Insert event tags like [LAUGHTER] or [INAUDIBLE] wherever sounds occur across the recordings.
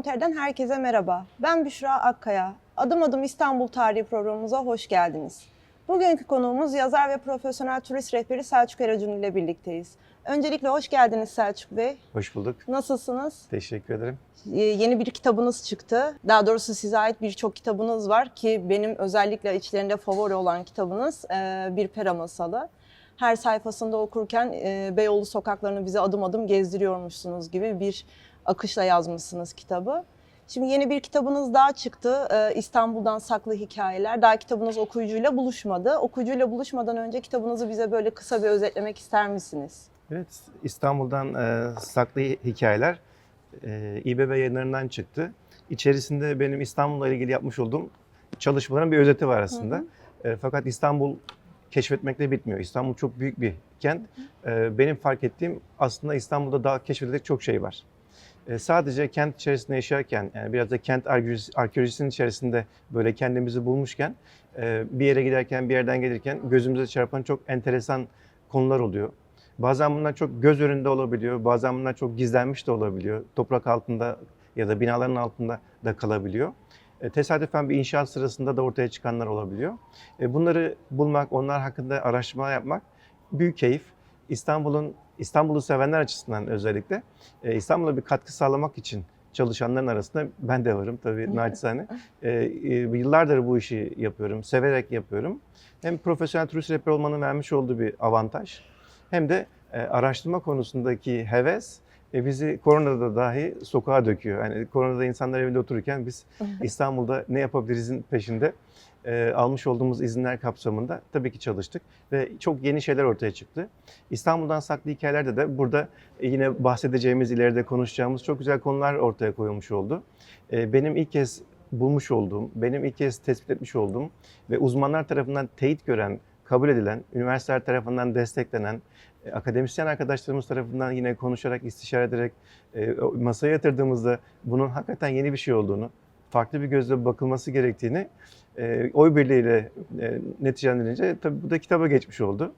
Komter'den herkese merhaba. Ben Büşra Akkaya. Adım adım İstanbul Tarihi programımıza hoş geldiniz. Bugünkü konuğumuz yazar ve profesyonel turist rehberi Selçuk Eracun ile birlikteyiz. Öncelikle hoş geldiniz Selçuk Bey. Hoş bulduk. Nasılsınız? Teşekkür ederim. Ee, Yeni bir kitabınız çıktı. Daha doğrusu size ait birçok kitabınız var ki benim özellikle içlerinde favori olan kitabınız e, Bir Pera Masalı. Her sayfasında okurken e, Beyoğlu sokaklarını bize adım adım gezdiriyormuşsunuz gibi bir akışla yazmışsınız kitabı. Şimdi yeni bir kitabınız daha çıktı. Ee, İstanbul'dan Saklı Hikayeler. Daha kitabınız okuyucuyla buluşmadı. Okuyucuyla buluşmadan önce kitabınızı bize böyle kısa bir özetlemek ister misiniz? Evet, İstanbul'dan e, saklı hikayeler e, İBB yayınlarından çıktı. İçerisinde benim İstanbul'la ilgili yapmış olduğum çalışmaların bir özeti var aslında. Hı E, fakat İstanbul keşfetmekle bitmiyor. İstanbul çok büyük bir kent. E, benim fark ettiğim aslında İstanbul'da daha keşfedilecek çok şey var. E, sadece kent içerisinde yaşarken, yani biraz da kent arkeolojisi- arkeolojisinin içerisinde böyle kendimizi bulmuşken, e, bir yere giderken, bir yerden gelirken gözümüze çarpan çok enteresan konular oluyor. Bazen bunlar çok göz önünde olabiliyor, bazen bunlar çok gizlenmiş de olabiliyor. Toprak altında ya da binaların altında da kalabiliyor. E, tesadüfen bir inşaat sırasında da ortaya çıkanlar olabiliyor. E, bunları bulmak, onlar hakkında araştırma yapmak büyük keyif. İstanbul'un İstanbul'u sevenler açısından özellikle e, İstanbul'a bir katkı sağlamak için çalışanların arasında ben de varım tabii naçizane. E, e, yıllardır bu işi yapıyorum, severek yapıyorum. Hem profesyonel turist rehber olmanın vermiş olduğu bir avantaj hem de e, araştırma konusundaki heves e, bizi koronada dahi sokağa döküyor. Yani koronada insanlar evinde otururken biz İstanbul'da ne yapabilirizin peşinde e, almış olduğumuz izinler kapsamında tabii ki çalıştık ve çok yeni şeyler ortaya çıktı. İstanbul'dan saklı hikayelerde de burada yine bahsedeceğimiz, ileride konuşacağımız çok güzel konular ortaya koyulmuş oldu. E, benim ilk kez bulmuş olduğum, benim ilk kez tespit etmiş olduğum ve uzmanlar tarafından teyit gören, kabul edilen, üniversiteler tarafından desteklenen, e, akademisyen arkadaşlarımız tarafından yine konuşarak, istişare ederek e, masaya yatırdığımızda bunun hakikaten yeni bir şey olduğunu, farklı bir gözle bakılması gerektiğini e, oy birliğiyle e, neticelendirince tabii bu da kitaba geçmiş oldu.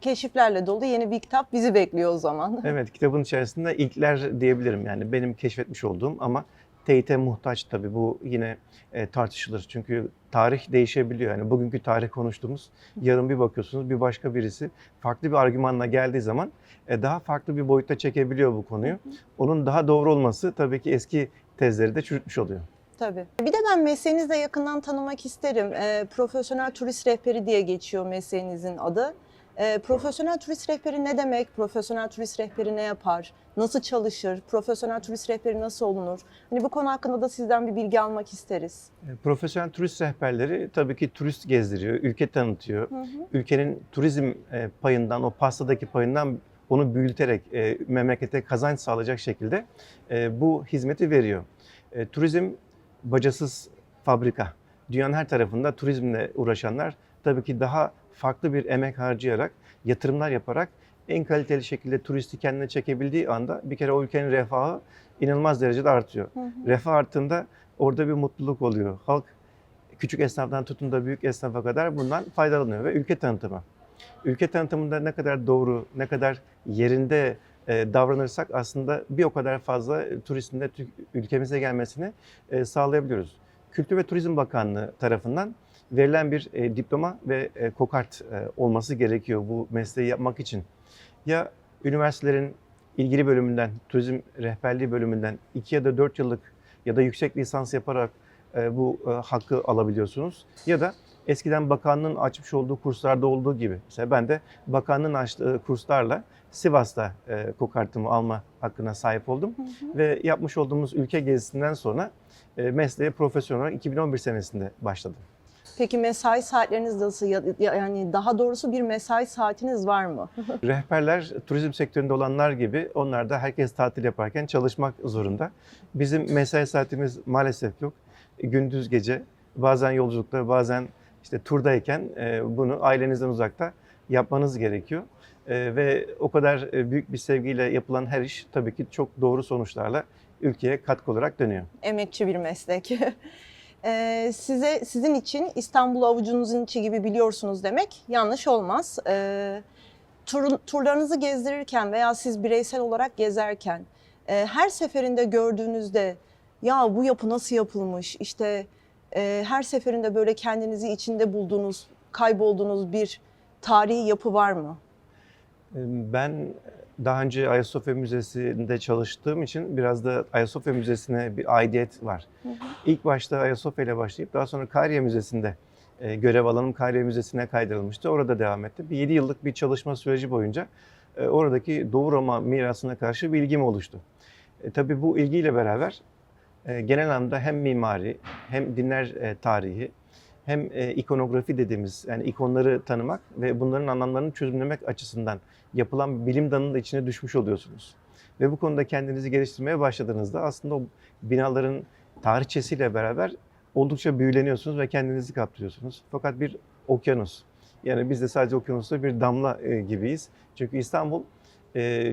Keşiflerle dolu yeni bir kitap bizi bekliyor o zaman. [LAUGHS] Evet kitabın içerisinde ilkler diyebilirim yani benim keşfetmiş olduğum ama teyite muhtaç tabii bu yine e, tartışılır. Çünkü tarih değişebiliyor. Yani bugünkü tarih konuştuğumuz yarın bir bakıyorsunuz bir başka birisi farklı bir argümanla geldiği zaman e, daha farklı bir boyutta çekebiliyor bu konuyu. Onun daha doğru olması tabii ki eski tezleri de çürütmüş oluyor. Tabii. Bir de ben mesleğinizi de yakından tanımak isterim. Ee, profesyonel turist rehberi diye geçiyor mesleğinizin adı. Ee, profesyonel turist rehberi ne demek? Profesyonel turist rehberi ne yapar? Nasıl çalışır? Profesyonel turist rehberi nasıl olunur? Hani bu konu hakkında da sizden bir bilgi almak isteriz. E, Profesyonel turist rehberleri tabii ki turist gezdiriyor, ülke tanıtıyor. Hı hı. Ülkenin turizm e, payından, o pastadaki payından onu büyüterek e, memlekete kazanç sağlayacak şekilde e, bu hizmeti veriyor. E, turizm bacasız fabrika. Dünyanın her tarafında turizmle uğraşanlar tabii ki daha farklı bir emek harcayarak, yatırımlar yaparak en kaliteli şekilde turisti kendine çekebildiği anda bir kere o ülkenin refahı inanılmaz derecede artıyor. Hı hı. Refah arttığında orada bir mutluluk oluyor. Halk küçük esnaftan tutun da büyük esnafa kadar bundan faydalanıyor ve ülke tanıtımı. Ülke tanıtımında ne kadar doğru, ne kadar yerinde davranırsak aslında bir o kadar fazla e, turistin de ülkemize gelmesini e, sağlayabiliyoruz. Kültür ve Turizm Bakanlığı tarafından verilen bir e, diploma ve e, kokart e, olması gerekiyor bu mesleği yapmak için. Ya üniversitelerin ilgili bölümünden, turizm rehberliği bölümünden 2 ya da 4 yıllık ya da yüksek lisans yaparak e, bu e, hakkı alabiliyorsunuz. Ya da eskiden bakanlığın açmış olduğu kurslarda olduğu gibi. Mesela ben de bakanlığın açtığı kurslarla Sivas'ta e, kokartımı alma hakkına sahip oldum. Hı hı. Ve yapmış olduğumuz ülke gezisinden sonra e, mesleğe profesyonel olarak 2011 senesinde başladım. Peki mesai saatleriniz nasıl? Ya- ya- Yani daha doğrusu bir mesai saatiniz var mı? [LAUGHS] Rehberler turizm sektöründe olanlar gibi onlar da herkes tatil yaparken çalışmak zorunda. Bizim mesai saatimiz maalesef yok. Gündüz gece bazen yolculukta bazen işte turdayken e, bunu ailenizden uzakta yapmanız gerekiyor. E, ve o kadar e, büyük bir sevgiyle yapılan her iş tabii ki çok doğru sonuçlarla ülkeye katkı olarak dönüyor. Emekçi bir meslek. [LAUGHS] Size sizin için İstanbul'u avucunuzun içi gibi biliyorsunuz demek yanlış olmaz. Tur- turlarınızı gezdirirken veya siz bireysel olarak gezerken her seferinde gördüğünüzde ya bu yapı nasıl yapılmış? İşte e, her seferinde böyle kendinizi içinde bulduğunuz, kaybolduğunuz bir tarihi yapı var mı? Ben daha önce Ayasofya Müzesi'nde çalıştığım için biraz da Ayasofya Müzesi'ne bir aidiyet var. Hı hı. İlk başta Ayasofya ile başlayıp daha sonra Kariye Müzesi'nde e, görev alanım Kariye Müzesi'ne kaydırılmıştı. Orada devam ettim. Bir 7 yıllık bir çalışma süreci boyunca e, oradaki Doğu Roma mirasına karşı bir ilgim oluştu. E, tabii bu ilgiyle beraber genel anlamda hem mimari hem dinler e, tarihi hem e, ikonografi dediğimiz yani ikonları tanımak ve bunların anlamlarını çözümlemek açısından yapılan bilim dalının da içine düşmüş oluyorsunuz. Ve bu konuda kendinizi geliştirmeye başladığınızda aslında o binaların tarihçesiyle beraber oldukça büyüleniyorsunuz ve kendinizi kaptırıyorsunuz. Fakat bir okyanus. Yani biz de sadece okyanusta bir damla e, gibiyiz. Çünkü İstanbul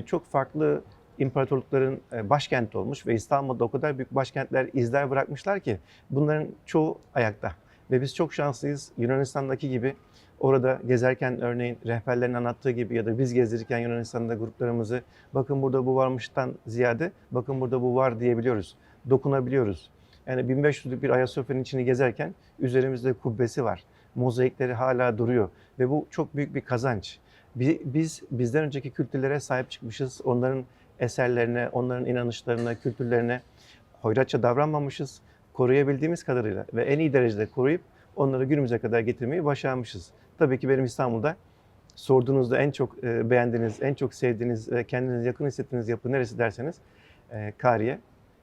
çok farklı imparatorlukların e, başkenti olmuş ve İstanbul'da o kadar büyük başkentler izler bırakmışlar ki bunların çoğu ayakta. Ve biz çok şanslıyız. Yunanistan'daki gibi orada gezerken örneğin rehberlerin anlattığı gibi ya da biz gezdirirken Yunanistan'da gruplarımızı bakın burada bu varmıştan ziyade bakın burada bu var diyebiliyoruz. Dokunabiliyoruz. Yani 1500'lük bir Ayasofya'nın içini gezerken üzerimizde kubbesi var. Mozaikleri hala duruyor ve bu çok büyük bir kazanç. Bi- Biz bizden önceki kültürlere sahip çıkmışız. Onların eserlerine, onların inanışlarına, kültürlerine hoyratça davranmamışız. Koruyabildiğimiz kadarıyla ve en iyi derecede koruyup onları günümüze kadar getirmeyi başarmışız. Tabii ki benim İstanbul'da sorduğunuzda en çok e, beğendiğiniz, en çok sevdiğiniz, kendinizi yakın hissettiğiniz yapı neresi derseniz e, Kariye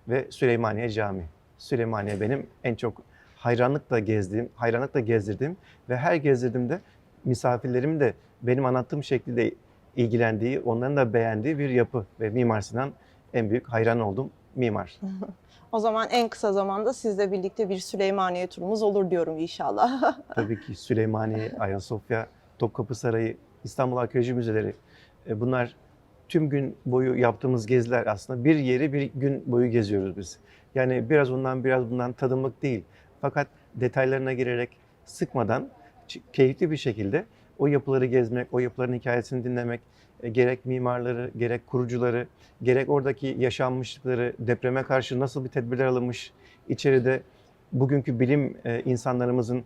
ve Süleymaniye Camii. Süleymaniye benim en çok hayranlıkla gezdiğim, hayranlıkla gezdirdiğim ve her gezdirdiğimde misafirlerim de benim anlattığım şekilde ilgilendiği, onların da beğendiği bir yapı ve Mimar Sinan en büyük hayran olduğum mimar. [LAUGHS] O zaman en kısa zamanda sizle birlikte bir Süleymaniye turumuz olur diyorum inşallah. [LAUGHS] Tabii ki Süleymaniye, Ayasofya, Topkapı Sarayı, İstanbul Arkeoloji Müzeleri. E, Bunlar tüm gün boyu yaptığımız geziler aslında. Bir yeri bir gün boyu geziyoruz biz. Yani biraz ondan biraz bundan tadımlık değil. Fakat detaylarına girerek sıkmadan keyifli bir şekilde o yapıları gezmek, o yapıların hikayesini dinlemek, e, gerek mimarları, gerek kurucuları, gerek oradaki yaşanmışlıkları, depreme karşı nasıl bir tedbirler alınmış, içeride bugünkü bilim e, insanlarımızın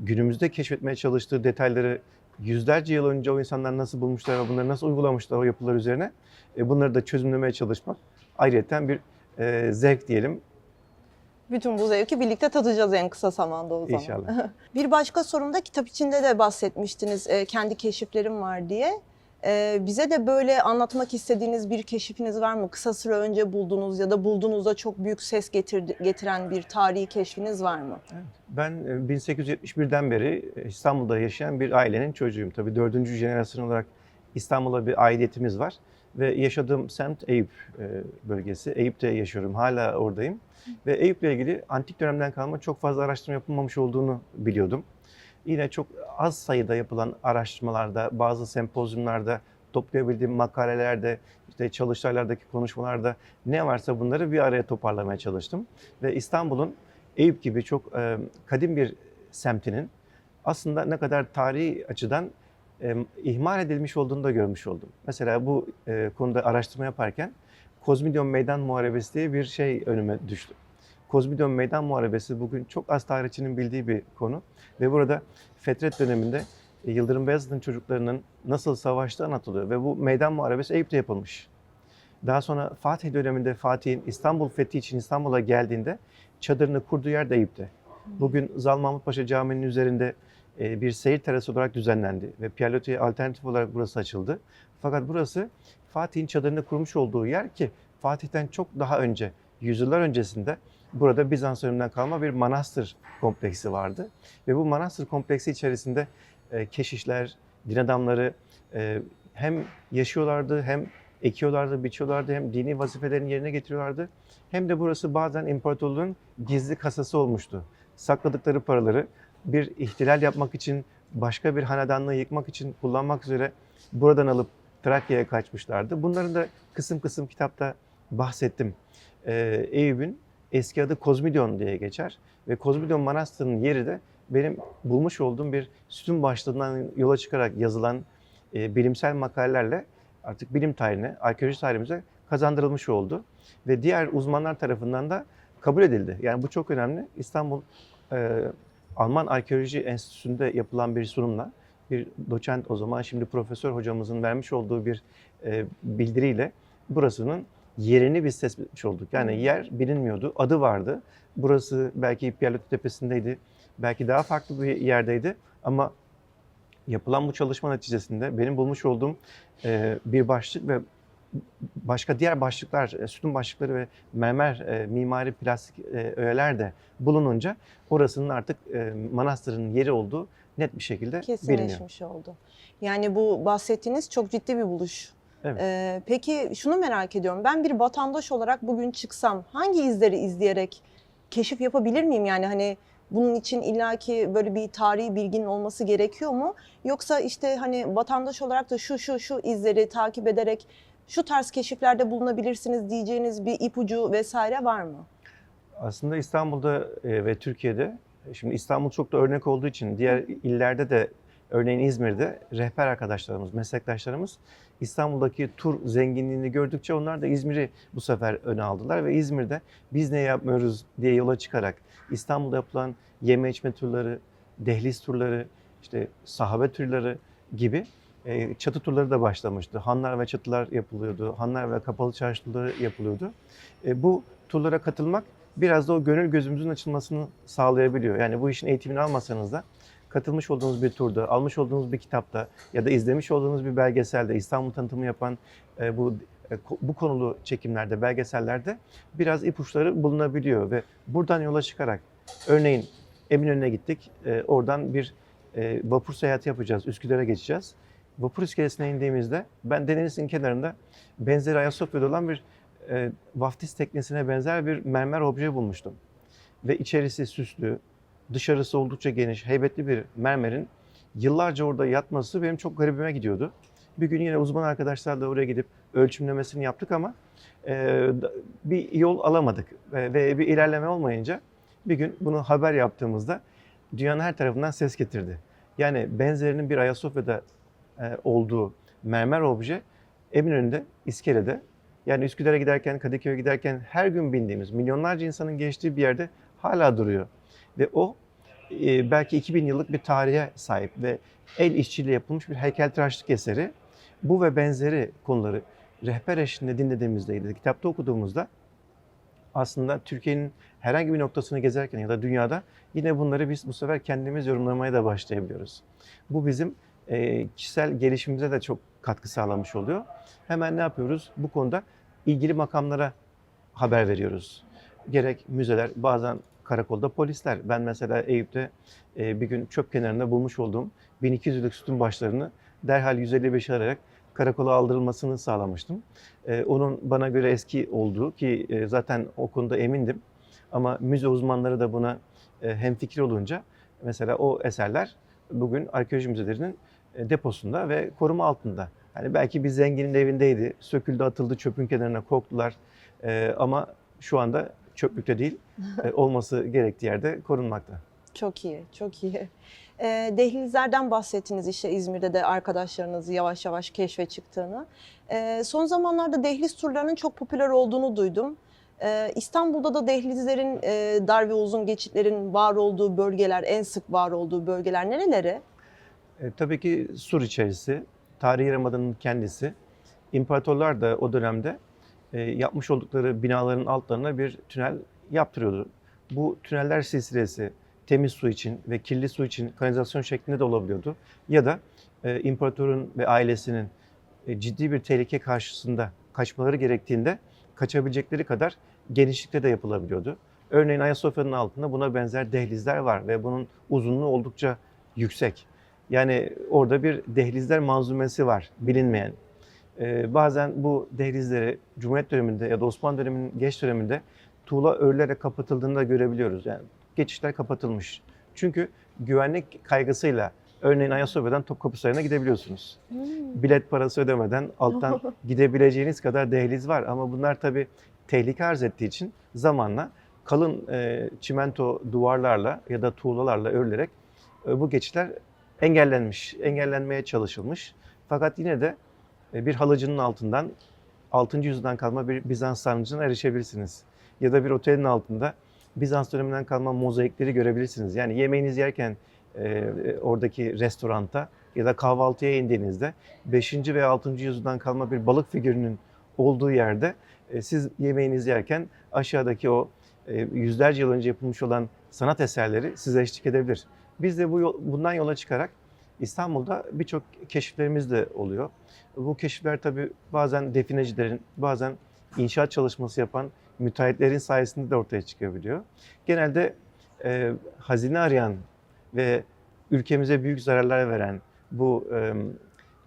günümüzde keşfetmeye çalıştığı detayları yüzlerce yıl önce o insanlar nasıl bulmuşlar ve bunları nasıl uygulamışlar o yapılar üzerine e, bunları da çözümlemeye çalışmak ayrıyeten bir zevk diyelim Bütün bu zevki birlikte tadacağız en kısa zamanda o zaman. inşallah. [LAUGHS] Bir başka sorumda kitap içinde de bahsetmiştiniz e, kendi keşiflerim var diye. E, bize de böyle anlatmak istediğiniz bir keşifiniz var mı? Kısa süre önce bulduğunuz ya da bulduğunuzda çok büyük ses getirdi, getiren bir tarihi keşfiniz var mı? Ben e, 1871'den beri e, İstanbul'da yaşayan bir ailenin çocuğuyum. Tabii dördüncü jenerasyon olarak İstanbul'a bir aidiyetimiz var. Ve yaşadığım semt Eyüp e, bölgesi. Eyüp'te yaşıyorum. Hala oradayım. Ve Eyüp'le ilgili antik dönemden kalma çok fazla araştırma yapılmamış olduğunu biliyordum. Yine çok az sayıda yapılan araştırmalarda, bazı sempozyumlarda, toplayabildiğim makalelerde, işte çalıştaylardaki konuşmalarda ne varsa bunları bir araya toparlamaya çalıştım. Ve İstanbul'un Eyüp gibi çok e, kadim bir semtinin aslında ne kadar tarihi açıdan e, ihmal edilmiş olduğunu da görmüş oldum. Mesela bu e, konuda araştırma yaparken Kozmidyon Meydan Muharebesi diye bir şey önüme düştü. Kozmidyon Meydan Muharebesi bugün çok az tarihçinin bildiği bir konu ve burada Fetret döneminde e, Yıldırım Beyazıt'ın çocuklarının nasıl savaştığı anlatılıyor ve bu meydan muharebesi Eyüp'te yapılmış. Daha sonra Fatih döneminde Fatih'in İstanbul fethi için İstanbul'a geldiğinde çadırını kurduğu yer de Eyüp'te. Bugün Zal Mahmut Paşa Camii'nin üzerinde bir seyir terası olarak düzenlendi ve Pierlotti'ye alternatif olarak burası açıldı. Fakat burası Fatih'in çadırını kurmuş olduğu yer ki Fatih'ten çok daha önce, yüzyıllar öncesinde burada Bizans döneminden kalma bir manastır kompleksi vardı. Ve bu manastır kompleksi içerisinde e, keşişler, din adamları e, hem yaşıyorlardı hem ekiyorlardı, biçiyorlardı hem dini vazifelerini yerine getiriyorlardı. Hem de burası bazen imparatorluğun gizli kasası olmuştu. Sakladıkları paraları bir ihtilal yapmak için, başka bir hanedanlığı yıkmak için kullanmak üzere buradan alıp Trakya'ya kaçmışlardı. Bunların da kısım kısım kitapta bahsettim. Ee, Eyüp'ün eski adı Kozmidyon diye geçer ve Kozmidyon Manastırı'nın yeri de benim bulmuş olduğum bir sütun başlığından yola çıkarak yazılan e, bilimsel makalelerle artık bilim tarihine, arkeoloji tarihimize kazandırılmış oldu. Ve diğer uzmanlar tarafından da kabul edildi. Yani bu çok önemli. İstanbul e, Alman Arkeoloji Enstitüsü'nde yapılan bir sunumla bir doçent o zaman şimdi profesör hocamızın vermiş olduğu bir e, bildiriyle burasının yerini biz tespit olduk. Yani yer bilinmiyordu, adı vardı. Burası belki Piyalotu Tepesi'ndeydi, belki daha farklı bir yerdeydi ama yapılan bu çalışma neticesinde benim bulmuş olduğum e, bir başlık ve başka diğer başlıklar, e, sütun başlıkları ve mermer, e, mimari, plastik e, öğeler de bulununca orasının artık e, manastırın yeri olduğu net bir şekilde biliniyor. Kesinleşmiş oldu. Yani bu bahsettiğiniz çok ciddi bir buluş. Evet. Ee, peki şunu merak ediyorum. Ben bir vatandaş olarak bugün çıksam hangi izleri izleyerek keşif yapabilir miyim? Yani hani bunun için illaki böyle bir tarihi bilginin olması gerekiyor mu? Yoksa işte hani vatandaş olarak da şu şu şu izleri takip ederek şu tarz keşiflerde bulunabilirsiniz diyeceğiniz bir ipucu vesaire var mı? Aslında İstanbul'da e, ve Türkiye'de, şimdi İstanbul çok da örnek olduğu için diğer illerde de örneğin İzmir'de rehber arkadaşlarımız, meslektaşlarımız İstanbul'daki tur zenginliğini gördükçe onlar da İzmir'i bu sefer öne aldılar ve İzmir'de biz ne yapmıyoruz diye yola çıkarak İstanbul'da yapılan yeme içme turları, dehliz turları, işte sahabe turları gibi e, çatı turları da başlamıştı. Hanlar ve çatılar yapılıyordu, hanlar ve kapalı çarşı turları yapılıyordu. E, bu turlara katılmak biraz da o gönül gözümüzün açılmasını sağlayabiliyor. Yani bu işin eğitimini almasanız da katılmış olduğunuz bir turda, almış olduğunuz bir kitapta ya da izlemiş olduğunuz bir belgeselde, İstanbul tanıtımı yapan e, bu bu konulu çekimlerde, belgesellerde biraz ipuçları bulunabiliyor ve buradan yola çıkarak örneğin Eminönü'ne gittik. Oradan bir vapur seyahati yapacağız. Üsküdar'a geçeceğiz. Vapur iskelesine indiğimizde ben denizin kenarında benzeri Ayasofya'da olan bir e, vaftiz teknesine benzer bir mermer obje bulmuştum. Ve içerisi süslü, dışarısı oldukça geniş, heybetli bir mermerin yıllarca orada yatması benim çok garibime gidiyordu. Bir gün yine uzman arkadaşlarla oraya gidip ölçümlemesini yaptık ama e, bir yol alamadık ve, ve bir ilerleme olmayınca bir gün bunu haber yaptığımızda dünyanın her tarafından ses getirdi. Yani benzerinin bir Ayasofya'da olduğu mermer obje Eminönü'nde, iskelede yani Üsküdar'a giderken, Kadıköy'e giderken her gün bindiğimiz milyonlarca insanın geçtiği bir yerde hala duruyor. Ve o e, belki 2000 yıllık bir tarihe sahip ve el işçiliği yapılmış bir heykeltıraşlık eseri. Bu ve benzeri konuları rehber eşliğinde dinlediğimizde, kitapta okuduğumuzda aslında Türkiye'nin herhangi bir noktasını gezerken ya da dünyada yine bunları biz bu sefer kendimiz yorumlamaya da başlayabiliyoruz. Bu bizim e, kişisel gelişimimize de çok katkı sağlamış oluyor. Hemen ne yapıyoruz? Bu konuda ilgili makamlara haber veriyoruz. Gerek müzeler, bazen karakolda polisler. Ben mesela Eyüp'te e, bir gün çöp kenarında bulmuş olduğum 1200'lük sütun başlarını derhal 155'i arayarak karakola aldırılmasını sağlamıştım. E, onun bana göre eski olduğu ki e, zaten o konuda emindim. Ama müze uzmanları da buna e, hemfikir olunca mesela o eserler bugün arkeoloji müzelerinin deposunda ve koruma altında. Hani belki bir zenginin evindeydi, söküldü atıldı çöpün kenarına korktular E, ama şu anda çöplükte değil [LAUGHS] e, olması gerektiği yerde korunmakta. Çok iyi, çok iyi. Ee, dehlizlerden bahsettiniz işte İzmir'de de arkadaşlarınız yavaş yavaş keşfe çıktığını. Ee, son zamanlarda dehliz turlarının çok popüler olduğunu duydum. Ee, İstanbul'da da dehlizlerin e, dar ve uzun geçitlerin var olduğu bölgeler, en sık var olduğu bölgeler nereleri? E, tabii ki Sur içerisi, tarihi Yarımada'nın kendisi. İmparatorlar da o dönemde e, yapmış oldukları binaların altlarına bir tünel yaptırıyordu. Bu tüneller silsilesi temiz su için ve kirli su için kanalizasyon şeklinde de olabiliyordu. Ya da e, imparatorun ve ailesinin e, ciddi bir tehlike karşısında kaçmaları gerektiğinde kaçabilecekleri kadar genişlikte de yapılabiliyordu. Örneğin Ayasofya'nın altında buna benzer dehlizler var ve bunun uzunluğu oldukça yüksek. Yani orada bir dehlizler manzumesi var bilinmeyen. Ee, bazen bu dehlizleri Cumhuriyet döneminde ya da Osmanlı döneminin geç döneminde tuğla örülerek kapatıldığını da görebiliyoruz. Yani geçişler kapatılmış. Çünkü güvenlik kaygısıyla örneğin Ayasofya'dan Topkapı Sarayı'na gidebiliyorsunuz. Bilet parası ödemeden alttan [LAUGHS] gidebileceğiniz kadar dehliz var. Ama bunlar tabii tehlike arz ettiği için zamanla kalın e, çimento duvarlarla ya da tuğlalarla örülerek e, bu geçişler engellenmiş, engellenmeye çalışılmış. Fakat yine de e, bir halıcının altından 6. yüzyıldan kalma bir Bizans sarnıcına erişebilirsiniz. ya da bir otelin altında Bizans döneminden kalma mozaikleri görebilirsiniz. Yani yemeğinizi yerken e, oradaki restoranta ya da kahvaltıya indiğinizde 5. ve 6. yüzyıldan kalma bir balık figürünün olduğu yerde e, siz yemeğinizi yerken aşağıdaki o e, yüzlerce yıl önce yapılmış olan sanat eserleri size eşlik edebilir. Biz de bu bundan yola çıkarak İstanbul'da birçok keşiflerimiz de oluyor. Bu keşifler tabii bazen definecilerin, bazen inşaat çalışması yapan müteahhitlerin sayesinde de ortaya çıkabiliyor. Genelde e, hazine arayan ve ülkemize büyük zararlar veren bu e,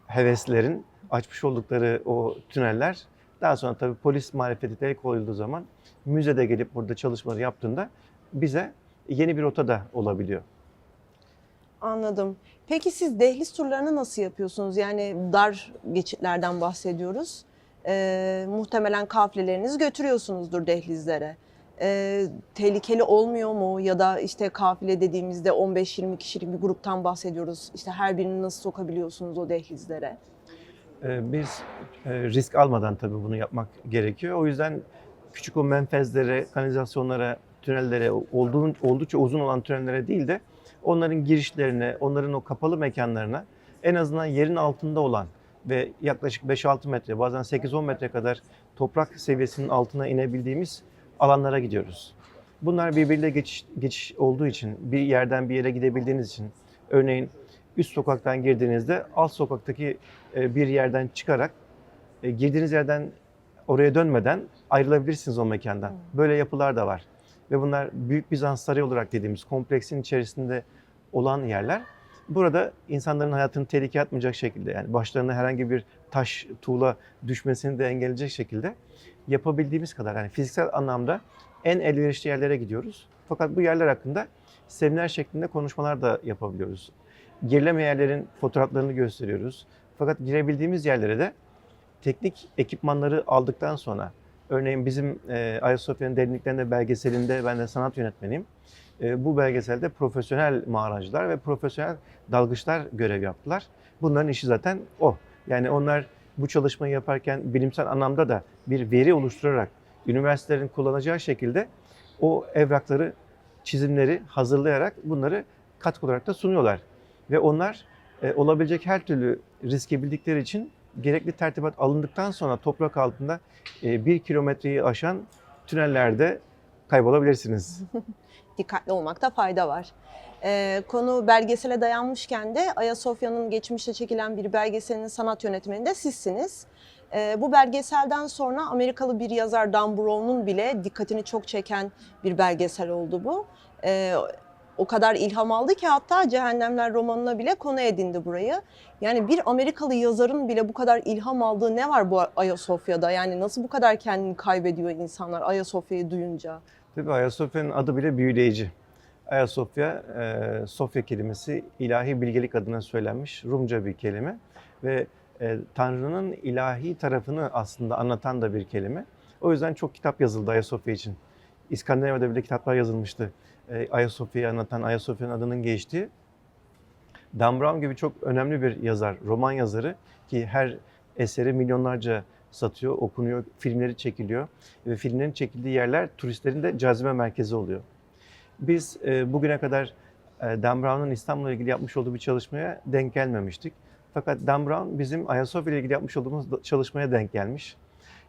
heveslerin açmış oldukları o tüneller daha sonra tabii polis marifeti el koyulduğu zaman müzede gelip burada çalışmaları yaptığında bize yeni bir rota da olabiliyor. Anladım. Peki siz dehliz turlarını nasıl yapıyorsunuz? Yani dar geçitlerden bahsediyoruz. Ee, muhtemelen kafilelerinizi götürüyorsunuzdur dehlizlere. Ee, tehlikeli olmuyor mu? Ya da işte kafile dediğimizde 15-20 kişilik bir gruptan bahsediyoruz. İşte her birini nasıl sokabiliyorsunuz o dehlizlere? Ee, Biz e, risk almadan tabii bunu yapmak gerekiyor. O yüzden küçük o menfezlere, kanalizasyonlara, tünellere, olduğun, oldukça uzun olan tünellere değil de onların girişlerine, onların o kapalı mekanlarına en azından yerin altında olan ve yaklaşık 5-6 metre, bazen 8-10 metre kadar toprak seviyesinin altına inebildiğimiz alanlara gidiyoruz. Bunlar birbiriyle geçiş, geçiş olduğu için, bir yerden bir yere gidebildiğiniz için, örneğin üst sokaktan girdiğinizde alt sokaktaki e, bir yerden çıkarak e, girdiğiniz yerden oraya dönmeden ayrılabilirsiniz o mekandan. Hmm. Böyle yapılar da var. Ve bunlar Büyük Bizans Sarayı olarak dediğimiz kompleksin içerisinde olan yerler. Burada insanların hayatını tehlikeye atmayacak şekilde yani başlarına herhangi bir taş, tuğla düşmesini de engelleyecek şekilde yapabildiğimiz kadar yani fiziksel anlamda en elverişli yerlere gidiyoruz. Fakat bu yerler hakkında seminer şeklinde konuşmalar da yapabiliyoruz. Girilemeyen yerlerin fotoğraflarını gösteriyoruz. Fakat girebildiğimiz yerlere de teknik ekipmanları aldıktan sonra örneğin bizim e, Ayasofya'nın derinliklerinde belgeselinde ben de sanat yönetmeniyim. E, bu belgeselde profesyonel mağaracılar ve profesyonel dalgıçlar görev yaptılar. Bunların işi zaten o. Yani onlar bu çalışmayı yaparken bilimsel anlamda da bir veri oluşturarak üniversitelerin kullanacağı şekilde o evrakları, çizimleri hazırlayarak bunları katkı olarak da sunuyorlar. Ve onlar e, olabilecek her türlü riski bildikleri için gerekli tertibat alındıktan sonra toprak altında e, bir kilometreyi aşan tünellerde kaybolabilirsiniz. [LAUGHS] dikkatli olmakta fayda var. Ee, konu belgesele dayanmışken de Ayasofya'nın geçmişte çekilen bir belgeselinin sanat yönetmeni de sizsiniz. Ee, bu belgeselden sonra Amerikalı bir yazar Dan Brown'un bile dikkatini çok çeken bir belgesel oldu bu. Ee, o kadar ilham aldı ki hatta Cehennemler romanına bile konu edindi burayı. Yani bir Amerikalı yazarın bile bu kadar ilham aldığı ne var bu Ayasofya'da? Yani nasıl bu kadar kendini kaybediyor insanlar Ayasofya'yı duyunca? Tabii Ayasofya'nın adı bile büyüleyici. Ayasofya, e, Sofya kelimesi ilahi bilgelik adına söylenmiş Rumca bir kelime ve e, Tanrı'nın ilahi tarafını aslında anlatan da bir kelime. O yüzden çok kitap yazıldı Ayasofya için. İskandinavya'da bile kitaplar yazılmıştı. E, Ayasofya'yı anlatan, Ayasofya'nın adının geçtiği. Dan Brown gibi çok önemli bir yazar, roman yazarı ki her eseri milyonlarca satıyor, okunuyor, filmleri çekiliyor ve filmlerin çekildiği yerler turistlerin de cazibe merkezi oluyor. Biz e, bugüne kadar e, Dan Brown'un İstanbul'la ilgili yapmış olduğu bir çalışmaya denk gelmemiştik. Fakat Dan Brown bizim Ayasofya ile ilgili yapmış olduğumuz çalışmaya denk gelmiş.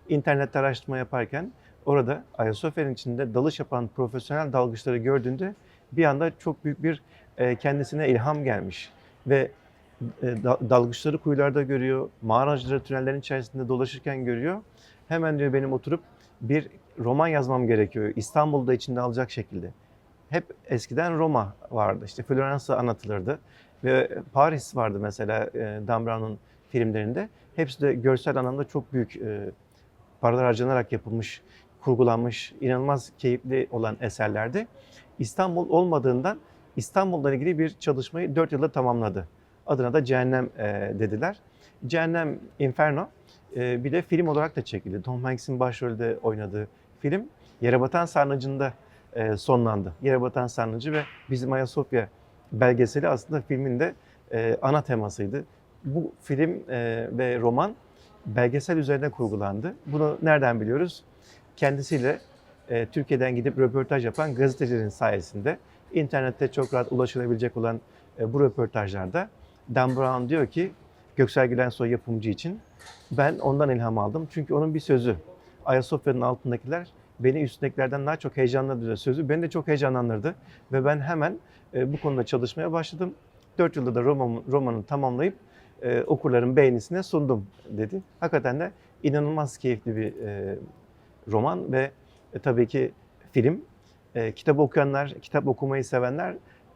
İnternette araştırma yaparken orada Ayasofya'nın içinde dalış yapan profesyonel dalgıçları gördüğünde bir anda çok büyük bir e, kendisine ilham gelmiş. Ve e, da- dalgıçları kuyularda görüyor, mağaracıları tünellerin içerisinde dolaşırken görüyor. Hemen diyor benim oturup bir roman yazmam gerekiyor. İstanbul'da içinde alacak şekilde. Hep eskiden Roma vardı. İşte Floransa anlatılırdı. Ve Paris vardı mesela e, Dan Brown'un filmlerinde. Hepsi de görsel anlamda çok büyük e, paralar harcanarak yapılmış, kurgulanmış, inanılmaz keyifli olan eserlerdi. İstanbul olmadığından İstanbul'la ilgili bir çalışmayı 4 yılda tamamladı. Adına da Cehennem e, dediler. Cehennem Inferno e, bir de film olarak da çekildi. Tom Hanks'in başrolde oynadığı film Yerebatan Sarnıcı'nda e, sonlandı. Yerebatan Sarnıcı ve bizim Ayasofya belgeseli aslında filmin de e, ana temasıydı. Bu film e, ve roman belgesel üzerine kurgulandı. Bunu nereden biliyoruz? Kendisiyle e, Türkiye'den gidip röportaj yapan gazetecilerin sayesinde internette çok rahat ulaşılabilecek olan e, bu röportajlarda Dan Brown diyor ki Göksel Gülensoy yapımcı için ben ondan ilham aldım. Çünkü onun bir sözü Ayasofya'nın altındakiler beni üstündekilerden daha çok heyecanlandırdı sözü. Beni de çok heyecanlandırdı ve ben hemen e, bu konuda çalışmaya başladım. 4 yılda da roman, romanı tamamlayıp e, okurların beğenisine sundum dedi. Hakikaten de inanılmaz keyifli bir e, roman ve e, tabii ki film. E, kitap okuyanlar, kitap okumayı sevenler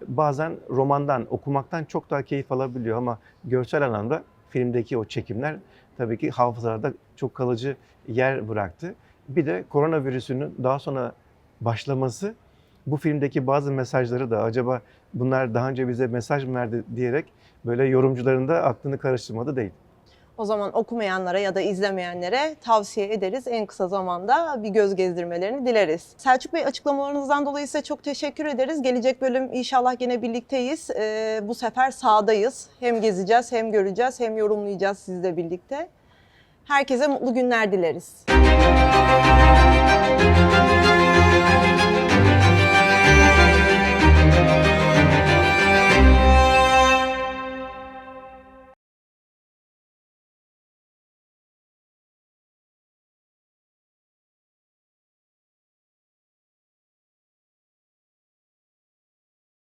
bazen romandan, okumaktan çok daha keyif alabiliyor ama görsel anlamda filmdeki o çekimler tabii ki hafızalarda çok kalıcı yer bıraktı. Bir de koronavirüsünün daha sonra başlaması bu filmdeki bazı mesajları da acaba bunlar daha önce bize mesaj mı verdi diyerek böyle yorumcuların da aklını karıştırmadı değil. O zaman okumayanlara ya da izlemeyenlere tavsiye ederiz. En kısa zamanda bir göz gezdirmelerini dileriz. Selçuk Bey açıklamalarınızdan dolayı size çok teşekkür ederiz. Gelecek bölüm inşallah yine birlikteyiz. Ee, bu sefer sahadayız. Hem gezeceğiz, hem göreceğiz, hem yorumlayacağız sizle birlikte. Herkese mutlu günler dileriz.